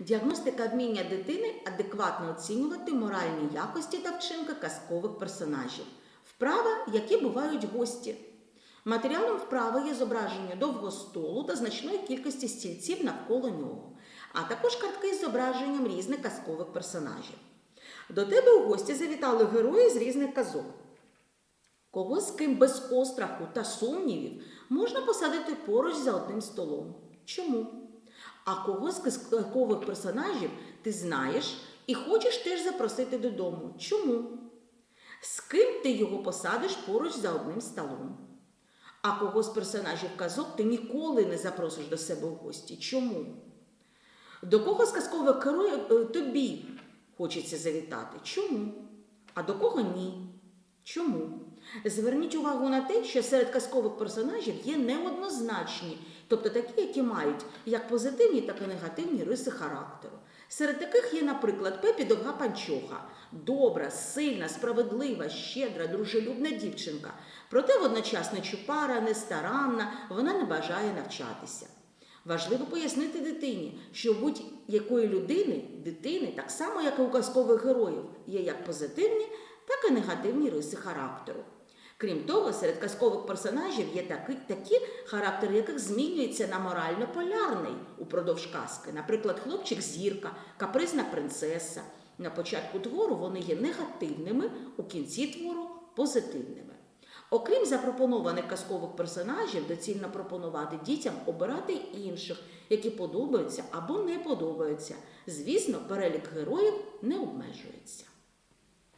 Діагностика вміння дитини адекватно оцінювати моральні якості та вчинки казкових персонажів. Вправа, які бувають гості. Матеріалом вправи є зображення довгого столу та значної кількості стільців навколо нього, а також картки з зображенням різних казкових персонажів. До тебе у гості завітали герої з різних казок. Кого з ким без остраху та сумнівів можна посадити поруч за одним столом? Чому? А кого з казкових персонажів ти знаєш і хочеш теж запросити додому? Чому? З ким ти його посадиш поруч за одним столом? А кого з персонажів казок ти ніколи не запросиш до себе в гості? Чому? До кого з казкових героїв е, тобі хочеться завітати? Чому? А до кого ні? Чому? Зверніть увагу на те, що серед казкових персонажів є неоднозначні, тобто такі, які мають як позитивні, так і негативні риси характеру. Серед таких є, наприклад, Пепі Довга Панчоха, добра, сильна, справедлива, щедра, дружелюбна дівчинка. Проте водночас не чупара, не старанна, вона не бажає навчатися. Важливо пояснити дитині, що будь-якої людини, дитини, так само як і у казкових героїв, є як позитивні, так і негативні риси характеру. Крім того, серед казкових персонажів є такі, такі характери, яких змінюється на морально-полярний упродовж казки. Наприклад, хлопчик-зірка, капризна принцеса. На початку твору вони є негативними, у кінці твору позитивними. Окрім запропонованих казкових персонажів, доцільно пропонувати дітям обирати інших, які подобаються або не подобаються. Звісно, перелік героїв не обмежується.